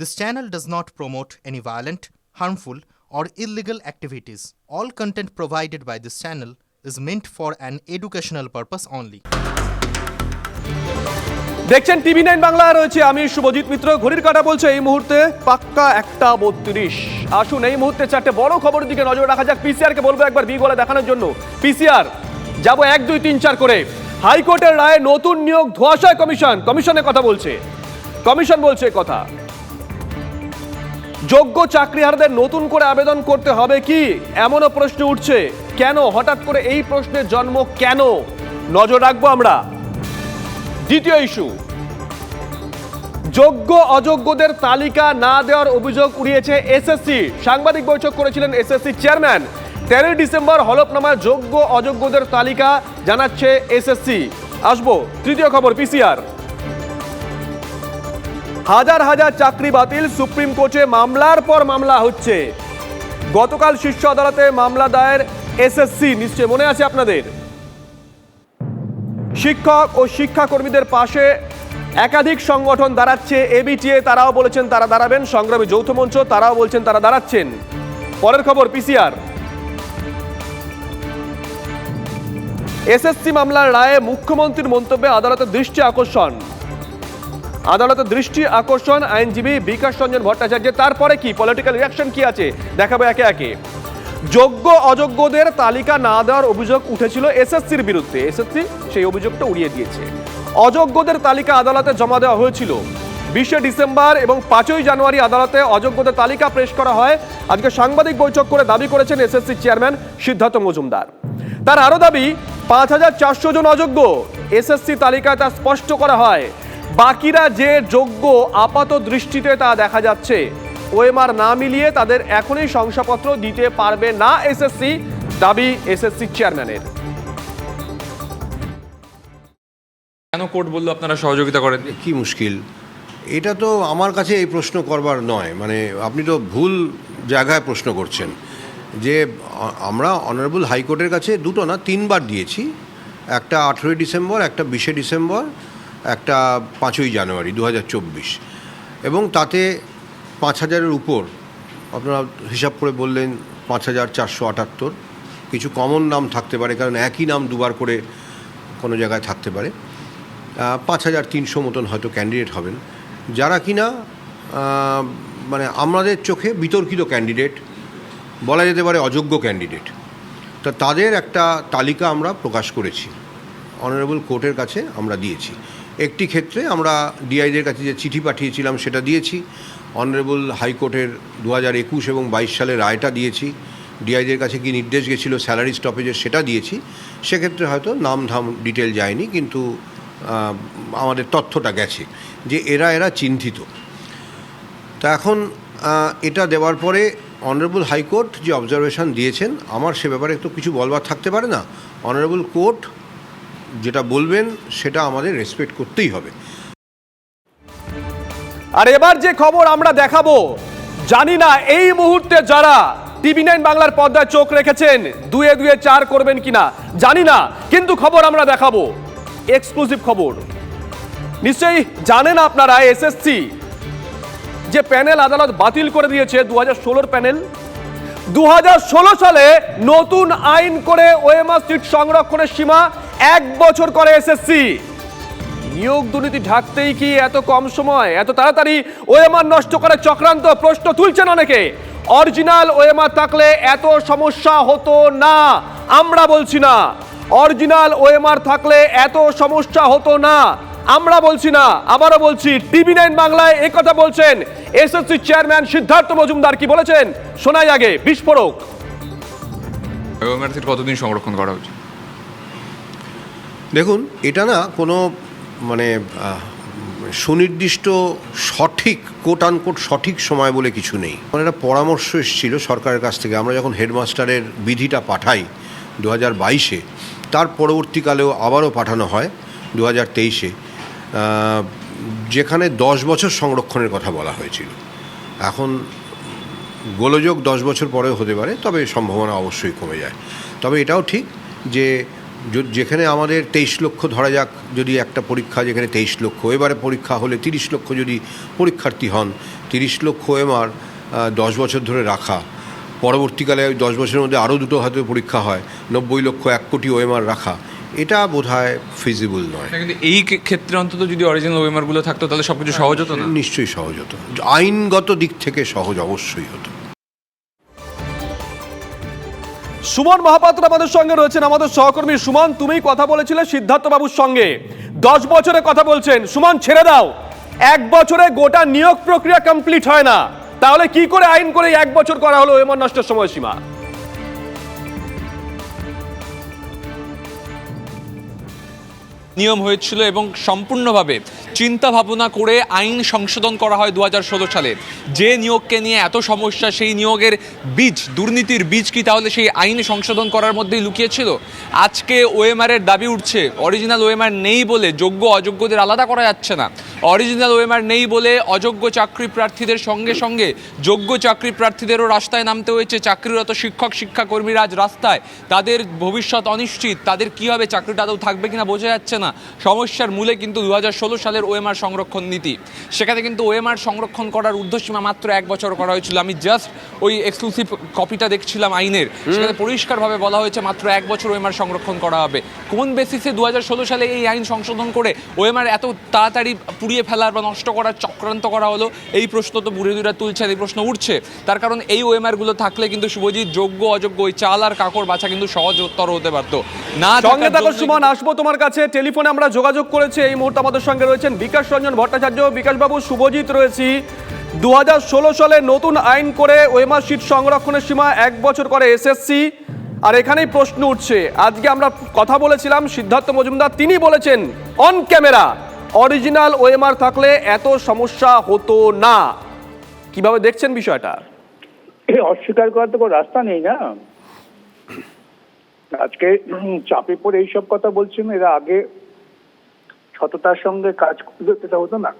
This channel does not promote any violent, harmful, or illegal activities. All content provided by this channel is meant for an educational purpose only. দেখছেন TV nine Bangla রয়েছে আমি শুভজিৎ মিত্র। ঘড়ির কাটা বলছে এই মুহূর্তে পাক্কা একটা বত্রিশ। আসুন এই মুহূর্তে চারটে বড় খবরের দিকে নজর রাখা যাক। পিসিআর কে বলব একবার বি গলা দেখানোর জন্য। পিসিআর যাব এক দুই তিন চার করে। হাইকোর্টের রায়ে নতুন নিয়োগ ধোয়াশায় কমিশন। কমিশনের কথা বলছে। কমিশন বলছে কথা। যোগ্য চাকরিহারদের নতুন করে আবেদন করতে হবে কি? এমনও প্রশ্ন উঠছে। কেন? হঠাৎ করে এই প্রশ্নের জন্ম কেন? নজর রাখব আমরা। দ্বিতীয় ইস্যু। যোগ্য অযোগ্যদের তালিকা না দেওয়ার অভিযোগ উড়িয়েছে এসএসসি। সাংবাদিক বৈঠক করেছিলেন এসএসসি চেয়ারম্যান। তেরোই ডিসেম্বর হলফনামায় যোগ্য অযোগ্যদের তালিকা জানাচ্ছে এসএসসি। আসব, তৃতীয় খবর, পিসিআর। হাজার হাজার চাকরি বাতিল সুপ্রিম কোর্টে মামলার পর মামলা হচ্ছে। গতকাল শীর্ষ আদালতে মামলা দায়ের এসএসসি, নিশ্চয় মনে আছে আপনাদের? শিক্ষক ও শিক্ষাকর্মীদের পাশে একাধিক সংগঠন দাঁড়াচ্ছে। এবিটিএ, তারাও বলেছেন তারা দাঁড়াবেন। সংগ্রামী যৌথ মঞ্চ, তারাও বলছেন তারা দাঁড়াচ্ছেন। পরের খবর, পিসিআর। এসএসসি মামলার রায়ে মুখ্যমন্ত্রীর মন্তব্যে আদালতের দৃষ্টি আকর্ষণ। আদালতের দৃষ্টি আকর্ষণ, আইনজীবী বিকাশ রঞ্জন ভট্টাচার্যের। তারপরে কি? পলিটিক্যাল রিয়াকশন কি আছে? দেখাবো একে একে। যোগ্য, অযোগ্যদের তালিকা না দেওয়ার অভিযোগ উঠেছিল এসএসসির বিরুদ্ধে। এসএসসি সেই অভিযোগটা উড়িয়ে দিয়েছে। অযোগ্যদের তালিকা আদালতে জমা দেওয়া হয়েছিল। বিশে ডিসেম্বর এবং পাঁচই জানুয়ারি আদালতে অযোগ্যদের তালিকা পেশ করা হয়। আজকে সাংবাদিক বৈঠক করে দাবি করেছেন এসএসসি চেয়ারম্যান সিদ্ধার্থ মজুমদার। তার আরও দাবি, পাঁচ হাজার চারশো জন অযোগ্য এসএসসি তালিকায় তা স্পষ্ট করা হয়। বাকিরা যে যোগ্য আপাত দৃষ্টিতে তা দেখা যাচ্ছে। ওএমআর না মিলিয়ে তাদের এখনই শংসাপত্র দিতে পারবে না এসএসসি দাবি এসএসসি চেয়ারম্যানের। কেন কোর্ট বলল আপনারা সহযোগিতা করেন? কি মুশকিল। এটা তো আমার কাছে এই প্রশ্ন করবার নয়। মানে আপনি তো ভুল জায়গায় প্রশ্ন করছেন। যে আমরা অনারেবল হাইকোর্টের কাছে দুটো না তিনবার দিয়েছি। একটা আঠেরোই ডিসেম্বর একটা বিশে ডিসেম্বর। একটা পাঁচই জানুয়ারি দু হাজার চব্বিশ। এবং তাতে পাঁচ হাজারের উপর আপনারা হিসাব করে বললেন পাঁচ হাজার চারশো আটাত্তর। কিছু কমন নাম থাকতে পারে, কারণ একই নাম দুবার করে কোনো জায়গায় থাকতে পারে। পাঁচ হাজার তিনশো মতন হয়তো ক্যান্ডিডেট হবেন। যারা কিনা মানে আমাদের চোখে বিতর্কিত ক্যান্ডিডেট বলা যেতে পারে অযোগ্য ক্যান্ডিডেট তা তাদের একটা তালিকা আমরা প্রকাশ করেছি। অনারেবল কোর্টের কাছে আমরা দিয়েছি। একটি ক্ষেত্রে আমরা ডিআইদের কাছে যে চিঠি পাঠিয়েছিলাম সেটা দিয়েছি। অনারেবল হাইকোর্টের দু হাজার একুশ এবং বাইশ সালের রায়টা দিয়েছি। ডিআইদের কাছে কি নির্দেশ গেছিল স্যালারি স্টপেজের সেটা দিয়েছি। সেক্ষেত্রে হয়তো নাম ধাম ডিটেল যায়নি, কিন্তু আমাদের তথ্যটা গেছে যে এরা এরা চিন্তিত। তা এখন এটা দেওয়ার পরে অনারেবল হাইকোর্ট যে অবজারভেশন দিয়েছেন, আমার সে ব্যাপারে তো কিছু বলবার থাকতে পারে না। অনারেবল কোর্ট যেটা বলবেন, সেটা আমাদের রেসপেক্ট করতেই হবে। আর এবার যে খবর আমরা দেখাবো, জানি না এই মুহূর্তে যারা টিভি নাইন বাংলার পর্দায় চোখ রেখেছেন, দুয়ে দুয়ে চার করবেন কিনা, জানি না, কিন্তু খবর আমরা দেখাবো। এক্সক্লুসিভ খবর। নিশ্চয়ই জানেন আপনারা, এসএসসি যে প্যানেল আদালত বাতিল করে দিয়েছে দু হাজার প্যানেল। দু হাজার ষোলো সালে নতুন আইন করে ওএমআর সিট সংরক্ষণের সীমা এক বছর করে এসএসসি। নিয়োগ দুর্নীতি ঢাকতেই কি এত কম সময়, এত তাড়াতাড়ি ওএমআর নষ্ট করে চক্রান্ত প্রশ্ন তুলছেন অনেকে। অরিজিনাল ওএমআর থাকলে এত সমস্যা হতো না, আমরা বলছি না। অরিজিনাল ওএমআর থাকলে এত সমস্যা হতো না আমরা বলছি না আবারও বলছি টিভি নাইন বাংলায় একথা বলছেন এসএসসি চেয়ারম্যান সিদ্ধার্থ মজুমদার কি বলেছেন? শোনাই আগে বিস্ফোরক। কতদিন সংরক্ষণ করা উচিত? দেখুন এটা না কোনো মানে সুনির্দিষ্ট সঠিক কোট আনকোট সঠিক সময় বলে কিছু নেই। আমার একটা পরামর্শ এসেছিল সরকারের কাছ থেকে। আমরা যখন হেডমাস্টারের বিধিটা পাঠাই দু হাজার বাইশে তার পরবর্তীকালেও আবারও পাঠানো হয় দু হাজার তেইশে। যেখানে দশ বছর সংরক্ষণের কথা বলা হয়েছিল। এখন গোলযোগ দশ বছর পরেও হতে পারে, তবে সম্ভাবনা অবশ্যই কমে যায়। তবে এটাও ঠিক যে যেখানে আমাদের তেইশ লক্ষ ধরা যাক, যদি একটা পরীক্ষা যেখানে তেইশ লক্ষ, এবারে পরীক্ষা হলে তিরিশ লক্ষ যদি পরীক্ষার্থী হন, তিরিশ লক্ষ এমআর দশ বছর ধরে রাখা, পরবর্তীকালে দশ বছরের মধ্যে আরও দুটো হয়তো পরীক্ষা হয়, নব্বই লক্ষ এক কোটি ওএমআর রাখা এটা বোধ হয় ফিজিবল নয় কিন্তু এই ক্ষেত্রে অন্তত যদি অরিজিনাল ওয়েমারগুলো থাকতো তাহলে সবকিছু সহজ হতো না? নিশ্চয়ই সহজ হতো। আইনগত দিক থেকে সহজ অবশ্যই হতো। সুমন মহাপাত্র আমাদের সঙ্গে রয়েছেন। আমাদের সহকর্মী সুমন তুমি কথা বলেছিলে সিদ্ধার্থ বাবুর সঙ্গে। দশ বছরে কথা বলছেন। সুমন ছেড়ে দাও। এক বছরে গোটা নিয়োগ প্রক্রিয়া কমপ্লিট হয় না। তাহলে কি করে আইন করে এক বছর করা হলো এমন নষ্টের সময়সীমা? নিয়ম হয়েছিল এবং সম্পূর্ণভাবে চিন্তা ভাবনা করে আইন সংশোধন করা হয় দু হাজার ষোলো সালে। যে নিয়োগকে নিয়ে এত সমস্যা, সেই নিয়োগের বীজ, দুর্নীতির বীজ কি তাহলে সেই আইন সংশোধন করার মধ্যেই লুকিয়েছিল? আজকে ওএমআর এর দাবি উঠছে অরিজিনাল ওএমআর নেই বলে যোগ্য অযোগ্যদের আলাদা করা যাচ্ছে না। অরিজিনাল ওএমআর নেই বলে অযোগ্য চাকরি প্রার্থীদের সঙ্গে সঙ্গে যোগ্য চাকরি প্রার্থীদেরও রাস্তায় নামতে হয়েছে। চাকরিরত শিক্ষক শিক্ষাকর্মীরা আজ রাস্তায়। তাদের ভবিষ্যৎ অনিশ্চিত। তাদের কি হবে? চাকরিটা আদৌ থাকবে কিনা বোঝা যাচ্ছে না। সমস্যার মূলে কিন্তু দু হাজার ষোলো সালের ওএমআর সংরক্ষণ নীতি। সেখানে কিন্তু ওএমআর সংরক্ষণ করার ঊর্ধ্বসীমা মাত্র এক বছর করা হয়েছিল। আমি জাস্ট ওই এক্সক্লুসিভ কপিটা দেখছিলাম আইনের। সেখানে পরিষ্কারভাবে বলা হয়েছে মাত্র এক বছর ওএমআর সংরক্ষণ করা হবে। কোন বেসিসে দু হাজার ষোলো সালে এই আইন সংশোধন করে ওএমআর এত তাড়াতাড়ি পুড়িয়ে ফেলার বা নষ্ট করার চক্রান্ত করা হলো এই প্রশ্ন তো বিরোধীরা তুলছেন এই প্রশ্ন উঠছে। তার কারণ এই ওএমআরগুলো থাকলে কিন্তু শুভজিৎ যোগ্য অযোগ্য ওই চাল আর কাকড় বাছা কিন্তু সহজতর হতে পারতো। না সঙ্গে থাকো সুমন আসব তোমার কাছে। টেলিফোনে আমরা যোগাযোগ করেছি এই মুহূর্তে আমাদের সঙ্গে রয়েছেন বিকাশ রঞ্জন ভট্টাচার্য। বিকাশবাবু শুভজিৎ রয়েছি। দু হাজার ষোলো সালে নতুন আইন করে ওয়েমার সিট সংরক্ষণের সীমা এক বছর করে এসএসসি আর এখানেই প্রশ্ন উঠছে। আজকে আমরা কথা বলেছিলাম সিদ্ধার্থ মজুমদার তিনি বলেছেন অন ক্যামেরা অরিজিনাল ওএমআর থাকলে এত সমস্যা হতো না। কীভাবে দেখছেন বিষয়টা? অস্বীকার করার তো কোনো রাস্তা নেই না। আজকে চাপে পড়ে এইসব কথা বলছেন, এরা আগে সততার সঙ্গে কাজ সেটা হতো না।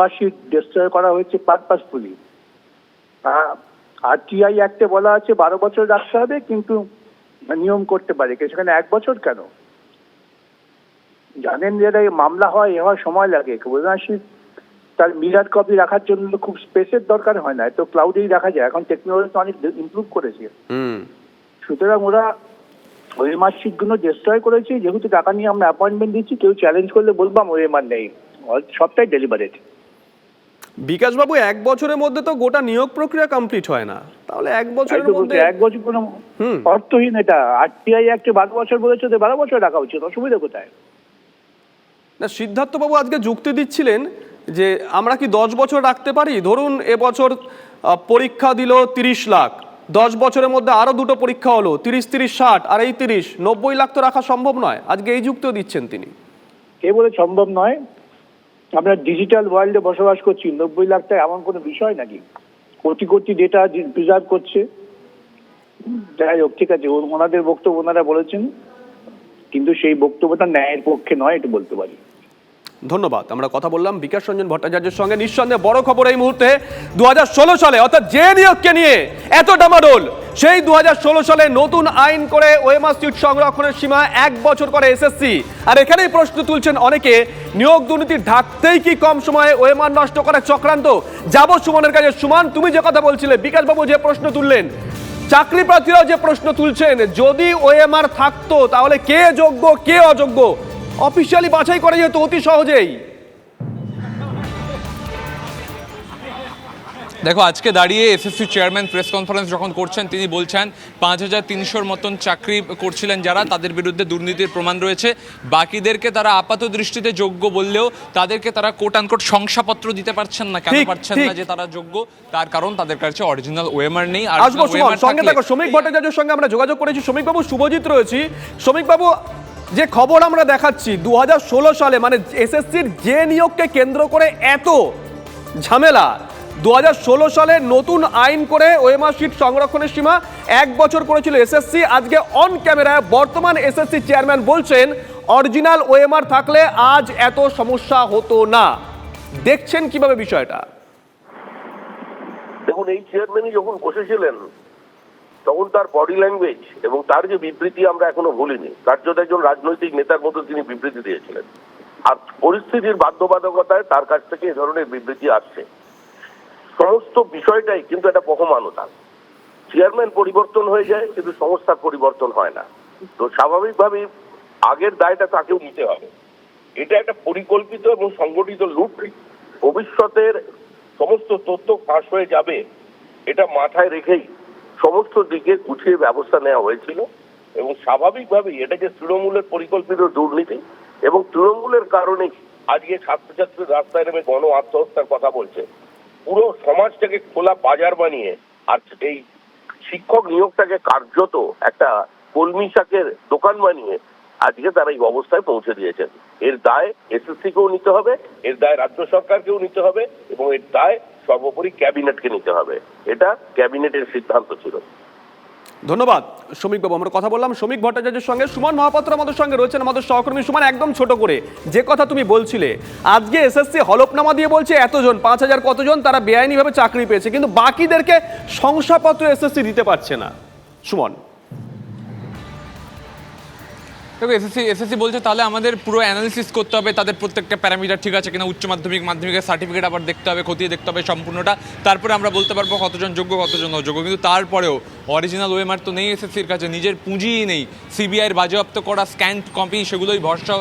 মাসিক ডিস্ট্রয় করা হয়েছে পারপাসফুলি আর টিআই অ্যাক্টে বলা আছে, বারো বছর রাখতে হবে, কিন্তু নিয়ম করতে পারে। সেখানে এক বছর কেন? জানেন যে মামলা হয় এ হওয়ার সময় লাগে। ওয়েমাসিক তার মিরার কপি রাখার জন্য খুব স্পেসের দরকার হয় না তো ক্লাউডেই রাখা যায়। এখন টেকনোলজি তো অনেক ইমপ্রুভ করেছে। সুতরাং ওরা ওই মার্কশিটগুলো ডিস্ট্রয় করেছে। যেহেতু টাকা নিয়ে আমরা অ্যাপয়েন্টমেন্ট দিচ্ছি কেউ চ্যালেঞ্জ করলে বলবাম ওই মার নেই। সবটাই ডেলিভারেড বিকাশবাবু এক বছরের মধ্যে তো গোটা নিয়োগ প্রক্রিয়া কমপ্লিট হয় না। তাহলে এক বছরের মধ্যে এক বছর কোনো। অর্থহীন এটা। আরটিআই একটা বারো বছর বলেছে বারো বছর রাখা উচিত। অসুবিধা কোথায়? না, সিদ্ধার্থবাবু আজকে যুক্তি দিচ্ছিলেন যে আমরা কি দশ বছর রাখতে পারি? ধরুন এবছর পরীক্ষা দিল তিরিশ লাখ। দশ বছরের মধ্যে আরও দুটো পরীক্ষা হলো, তিরিশ তিরিশ, ষাট, আর এই তিরিশ, নব্বই লাখ তো রাখা সম্ভব নয়। আজকে এই যুক্তিও দিচ্ছেন তিনি। কে বলে সম্ভব নয়? আমরা ডিজিটাল ওয়ার্ল্ডে বসবাস করছি, নব্বই লাখটা এমন কোনো বিষয় নাকি? কোটি কোটি ডেটা প্রিজার্ভ করছে। যাই হোক, ঠিক আছে ওনাদের বক্তব্য ওনারা বলেছেন, কিন্তু সেই বক্তব্যটা ন্যায়ের পক্ষে নয়, এটা বলতে পারি। ধন্যবাদ। আমরা কথা বললাম বিকাশ রঞ্জন ভট্টাচার্যের সঙ্গে। নিঃসন্দেহে বড় খবর এই মুহূর্তে দুহাজার ষোলো সালে, অর্থাৎ যে নিয়োগকে নিয়ে এত ডামাডোল, সেই দুহাজার ষোলো সালে নতুন আইন করে ওয়েমার সিট সংরক্ষণের সীমা এক বছর করে এসএসসি। আর এখানেই প্রশ্ন তুলছেন অনেকে, নিয়োগ দুর্নীতি ঢাকতেই কি কম সময়ে ওয়েমার নষ্ট করার চক্রান্ত? যাব সুমনের কাছে। সুমান, তুমি যে কথা বলছিলে, বিকাশবাবু যে প্রশ্ন তুললেন চাকরি প্রার্থীরাও যে প্রশ্ন তুলছেন, যদি ওএমআর থাকতো, তাহলে কে যোগ্য, কে অযোগ্য? অফিসিয়ালি বাছাই করা যেত অতি সহজেই। দেখো আজকে দাঁড়িয়ে এসএসসি চেয়ারম্যান প্রেস কনফারেন্স যখন করছেন তিনি বলছেন পাঁচ হাজার তিনশোর মতন চাকরি করছিলেন যারা তাদের বিরুদ্ধে দুর্নীতির প্রমাণ রয়েছে। বাকিদেরকে তারা আপাত দৃষ্টিতে যোগ্য বললেও তাদেরকে তারা কোট আনকোট শংসাপত্র দিতে পারছেন না। কেন পারছেন না যে তারা যোগ্য? তার কারণ তাদের কাছে অরিজিনাল ওয়েমার নেই OMR সঙ্গে থাকো শ্রমিক ভট্টাচার্যের সঙ্গে আমরা যোগাযোগ করেছি। শ্রমিক বাবু শুভজিৎ রয়েছি। শ্রমিক বাবু যে খবর আমরা দেখাচ্ছি দু হাজার ষোলো সালে মানে এসএসসির যে নিয়োগকে কেন্দ্র করে এত ঝামেলা দু হাজার ষোলো সালে নতুন আইন করে ওয়েমার সিট সংরক্ষণের সীমা এক বছর করেছিল এসএসসি। আজকে অন ক্যামেরায় বর্তমান এসএসসি চেয়ারম্যান বলছেন, অরিজিনাল ওয়েমার থাকলে আজ এত সমস্যা হতো না। দেখছেন কীভাবে বিষয়টা? দেখুন, এই চেয়ারম্যানই যখন বসেছিলেন তখন তার বডি ল্যাঙ্গুয়েজ এবং তার যে বিবৃতি আমরা এখনও ভুলিনি জন্য একজন রাজনৈতিক নেতার মতো তিনি বিবৃতি দিয়েছিলেন। আর পরিস্থিতির বাধ্যবাধকতায় তার কাছ থেকে এ ধরনের বিবৃতি আসছে। সমস্ত বিষয়টাই কিন্তু একটা বহমানতা। চেয়ারম্যান পরিবর্তন হয়ে যায়, কিন্তু সংস্থার পরিবর্তন হয় না। তো স্বাভাবিকভাবেই আগের দায়টা তাকেও নিতে হবে। এটা একটা পরিকল্পিত এবং সংগঠিত লুট। ভবিষ্যতের সমস্ত তথ্য ফাঁস হয়ে যাবে, এটা মাথায় রেখেই সমস্ত দিকে গুছিয়ে ব্যবস্থা নেওয়া হয়েছিল এবং স্বাভাবিকভাবেই এটা যে তৃণমূলের পরিকল্পিত দুর্নীতি এবং তৃণমূলের কারণে আজকে ছাত্রছাত্রী রাস্তায় নেমে গণ আত্মহত্যার কথা বলছে। পুরো সমাজটাকে খোলা বাজার বানিয়ে আর এই শিক্ষক নিয়োগটাকে কার্যত একটা কলমি শাকের দোকান বানিয়ে আজকে তারা এই অবস্থায় পৌঁছে দিয়েছেন। এর দায় এসএসসি কেও নিতে হবে, এর দায় রাজ্য সরকারকেও নিতে হবে এবং এর দায় সর্বোপরি ক্যাবিনেটকে নিতে হবে। এটা ক্যাবিনেটের সিদ্ধান্ত ছিল। ধন্যবাদ, শ্রমিক বাবু। আমরা কথা বললাম শ্রমিক ভট্টাচার্যের সঙ্গে। সুমন মহাপাত্র আমাদের সঙ্গে রয়েছেন। আমাদের সহকর্মী সুমন, একদম ছোট করে। যে কথা তুমি বলছিলে, আজকে এসএসসি হলফনামা দিয়ে বলছে এতজন, পাঁচ হাজার কতজন, তারা বেআইনিভাবে চাকরি পেয়েছে, কিন্তু বাকিদেরকে শংসাপত্র এসএসসি দিতে পারছে না। সুমন। দেখো এসএসসি এসএসসি বলছে তাহলে আমাদের পুরো অ্যানালিসিস করতে হবে, তাদের প্রত্যেকটা প্যারামিটার ঠিক আছে কিনা, উচ্চ মাধ্যমিক, মাধ্যমিকের সার্টিফিকেট আবার দেখতে হবে, খতিয়ে দেখতে হবে সম্পূর্ণটা। তারপরে আমরা বলতে পারব কতজন যোগ্য, কতজন অযোগ্য, কিন্তু তারপরেও অরিজিনাল ওয়েমার তো নেই এসএসসির কাছে, নিজের পুঁজিই নেই। সিবিআইয়ের বাজেয়াপ্ত করা স্ক্যান কপি সেগুলোই ভরসা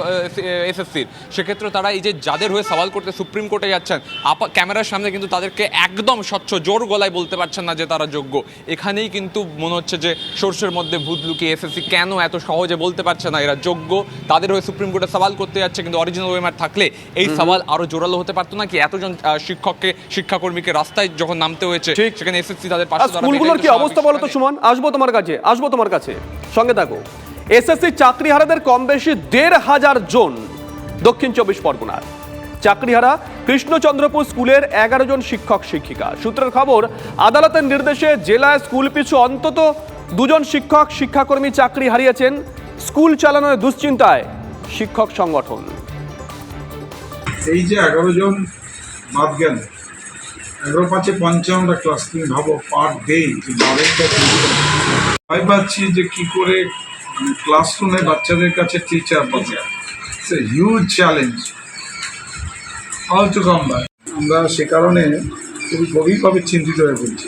এসএসসির সেক্ষেত্রে তারা এই যে যাদের হয়ে সওয়াল করতে সুপ্রিম কোর্টে যাচ্ছেন, আপা, ক্যামেরার সামনে কিন্তু তাদেরকে একদম স্বচ্ছ, জোর গলায় বলতে পারছেন না যে তারা যোগ্য। এখানেই কিন্তু মনে হচ্ছে যে সর্ষের মধ্যে ভূত লুকিয়ে এসএসসি কেন এত সহজে বলতে পারছে না? এরা যোগ্য তাদের হয়ে সুপ্রিম কোর্টে সওয়াল করতে যাচ্ছে কিন্তু অরিজিনাল ওয়েমার থাকলে এই সওয়াল আরও জোরালো হতে পারতো না কি? এতজন শিক্ষককে শিক্ষাকর্মীকে রাস্তায় যখন নামতে হয়েছে সেখানে এসএসসি তাদের পাশে স্কুলগুলোর কি অবস্থা বলো তো সুমন? আসব তোমার কাছে আসব তোমার কাছে। সঙ্গে থাকো। এসএসসি চাকরিহারাদের কম বেশি দেড় হাজার জন দক্ষিণ চব্বিশ পরগনার। চাকরিহারা কৃষ্ণচন্দ্রপুর স্কুলের এগারো জন শিক্ষক শিক্ষিকা। সূত্রের খবর আদালতের নির্দেশে জেলায় স্কুল পিছু অন্তত দুজন শিক্ষক শিক্ষাকর্মী চাকরি হারিয়েছেন। স্কুল চালানোর দুশ্চিন্তায় শিক্ষক সংগঠন। এই যে এগারো জন বাদ গেল, এগারো পাঁচে পঞ্চান্নটা ক্লাস তুমি ভাবো পার ডে ভয় পাচ্ছি যে কি করে মানে ক্লাসরুমে বাচ্চাদের কাছে teacher it's huge challenge how to come আমরা সে কারণে খুবই গভীরভাবে চিন্তিত হয়ে পড়ছি।